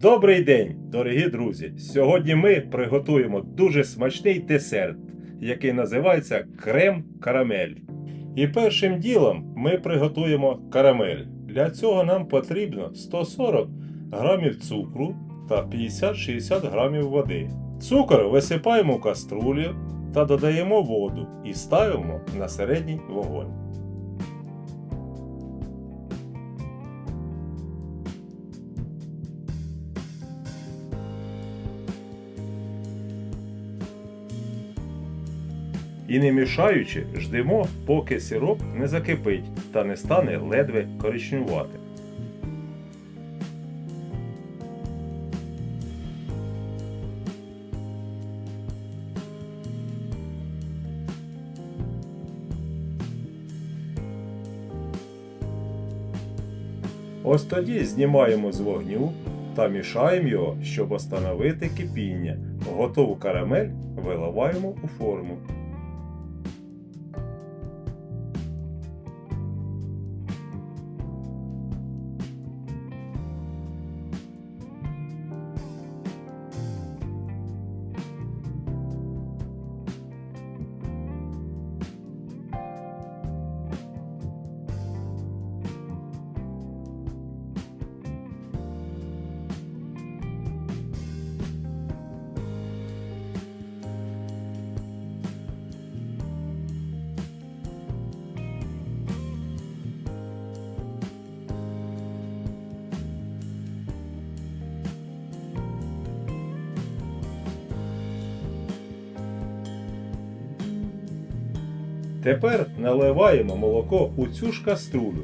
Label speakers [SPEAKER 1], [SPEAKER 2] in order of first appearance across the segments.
[SPEAKER 1] Добрий день, дорогі друзі! Сьогодні ми приготуємо дуже смачний десерт, який називається крем карамель. І першим ділом ми приготуємо карамель. Для цього нам потрібно 140 грамів цукру та 50-60 грамів води. Цукор висипаємо в каструлю та додаємо воду і ставимо на середній вогонь. І не мішаючи, ждемо, поки сироп не закипить та не стане ледве коричнювати. Ось тоді знімаємо з вогню та мішаємо його, щоб остановити кипіння. Готову карамель виливаємо у форму. Тепер наливаємо молоко у цю ж каструлю.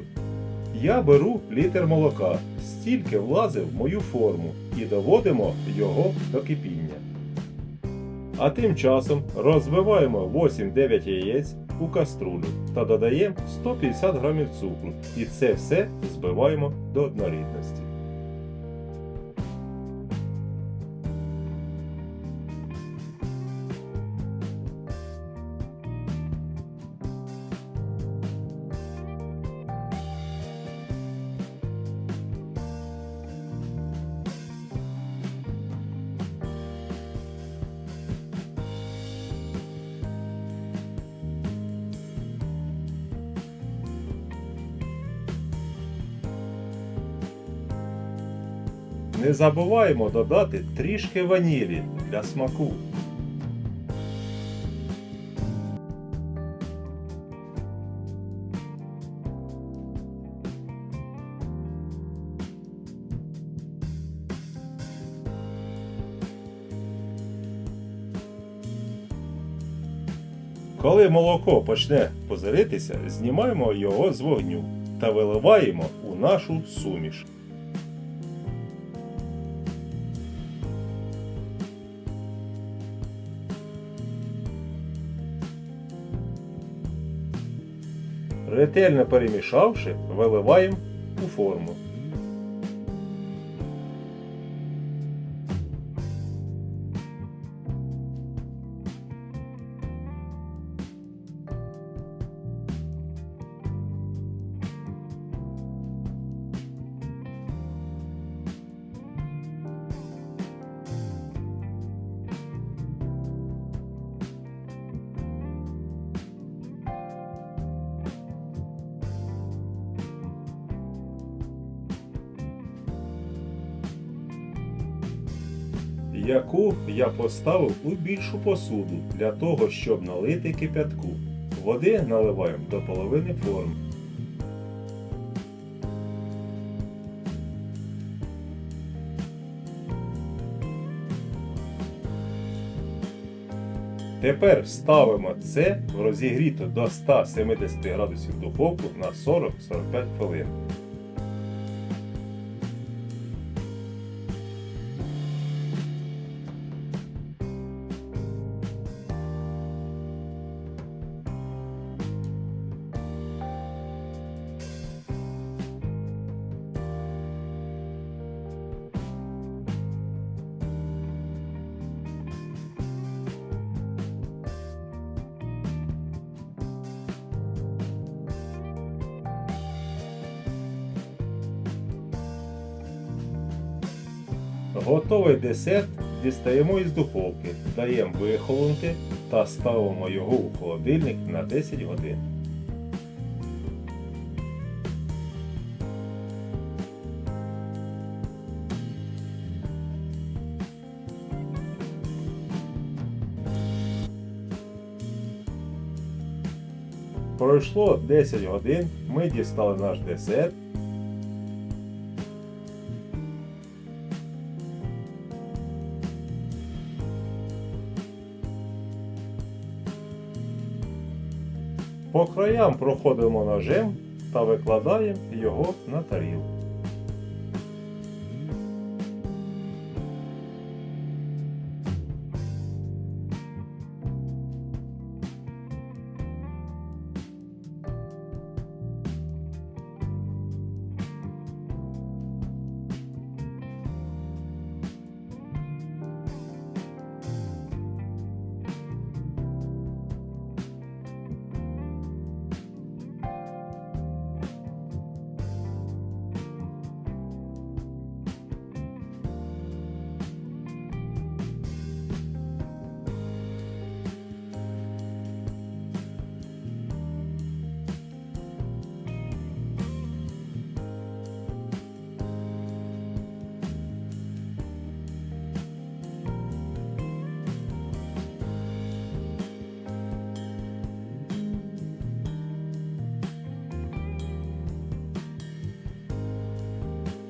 [SPEAKER 1] Я беру літр молока, стільки влазив в мою форму і доводимо його до кипіння. А тим часом розбиваємо 8-9 яєць у каструлю та додаємо 150 грамів цукру. І це все збиваємо до однорідності. Не забуваємо додати трішки ванілі для смаку. Коли молоко почне позиритися, знімаємо його з вогню та виливаємо у нашу суміш. Ретельно перемішавши, виливаємо у форму. Яку я поставив у більшу посуду для того, щоб налити кип'ятку. Води наливаємо до половини форми. Тепер ставимо це в розігріту до 170 градусів духовку на 40-45 хвилин. Готовий десерт дістаємо із духовки, даємо вихолонути та ставимо його у холодильник на 10 годин. Пройшло 10 годин, ми дістали наш десерт. По краям проходимо ножем та викладаємо його на тарілку.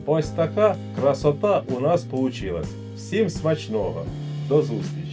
[SPEAKER 1] Ось така красота у нас получилась. Всім смачного! До зустрічі!